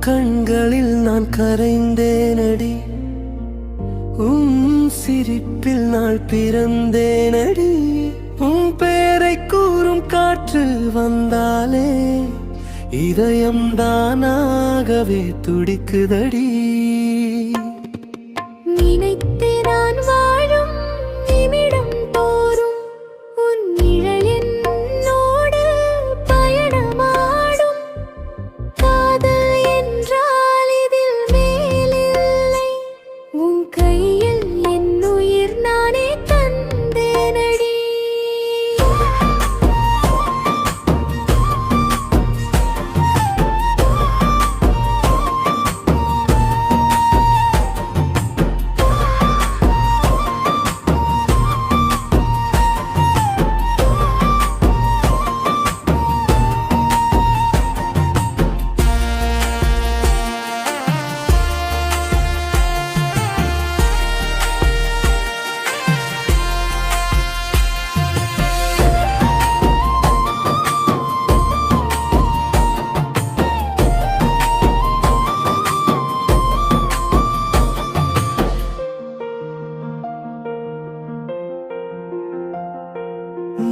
கண்களில் நான் கரைந்தேனடி. உம் சிரிப்பில் நாள் பிறந்தேனடி. உன் பேரை கூறும் காற்று வந்தாலே இதயம் தானாகவே துடிக்குதடி. நினைத்தே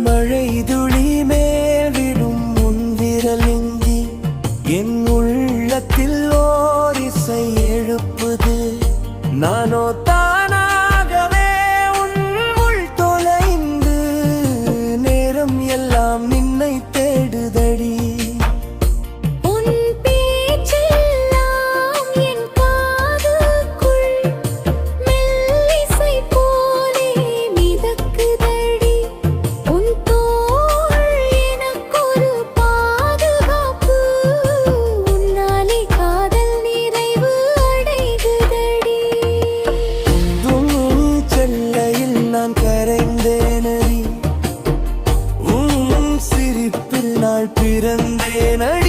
மழை துளி மேல் விடும் முன்விரல் முன்விரலிங்கி என் உள்ளத்தில் ஓரிசை எழுப்புது. நானோ தானாகவே உன் உள் தொலைந்து நேரம் எல்லாம் நின்னை நாள் பிறந்தேன்